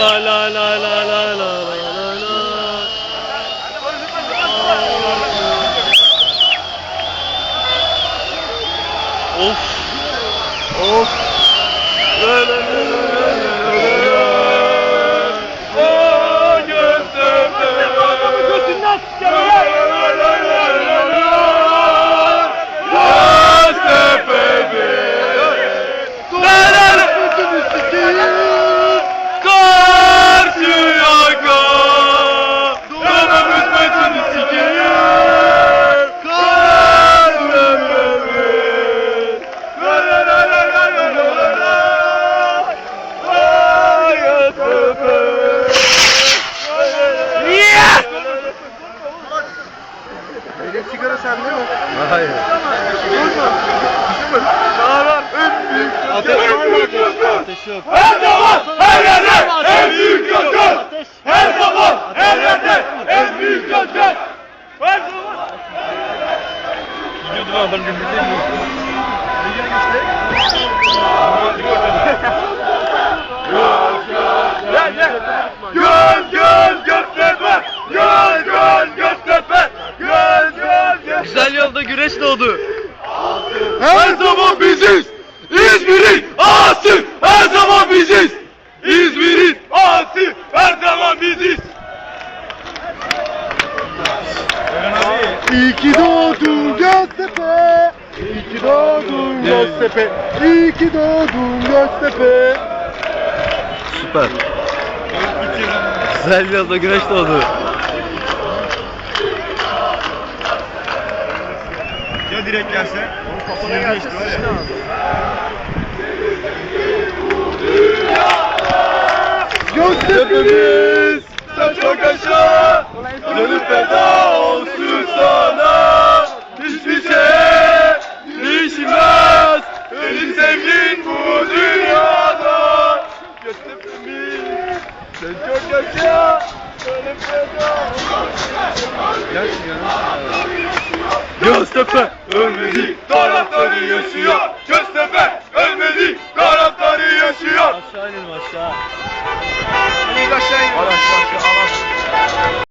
la la la la la la Of. Of. La la. E, sigara sende mi? Hayır. Çağlar en büyük Ateş yok. Ateş yok. Her zaman her yerde en büyük gökdelen. Her zaman her yerde en büyük gökdelen. Her zaman. Gidiyordu lan adam gündüz değil mi? Ne gelmişti? Güreş doğdu. Her zaman biziz. İzmir'in ağası her zaman biziz. İzmir'in ağası her zaman biziz. İyi ki doğdun Göztepe. İyi ki doğdun Göztepe. İyi ki doğdun Göztepe. Süper. Güzel yolda güreş doğdu. Kafasına direkt gelse. Onun kafasına 25 lira. Gözlerimiz saça kaşa Gönül feda olsun sana. Hiçbir şey değişmez. Benim sevgin bu dünyada. Gözlerimiz saça kaşa Gönül feda olsun sana. Gerçekten Göztepe ölmedi, taraftarı yaşıyor. Göztepe ölmedi, taraftarı yaşıyor. Aşağı inelim aşağı. Araç, araç, araç.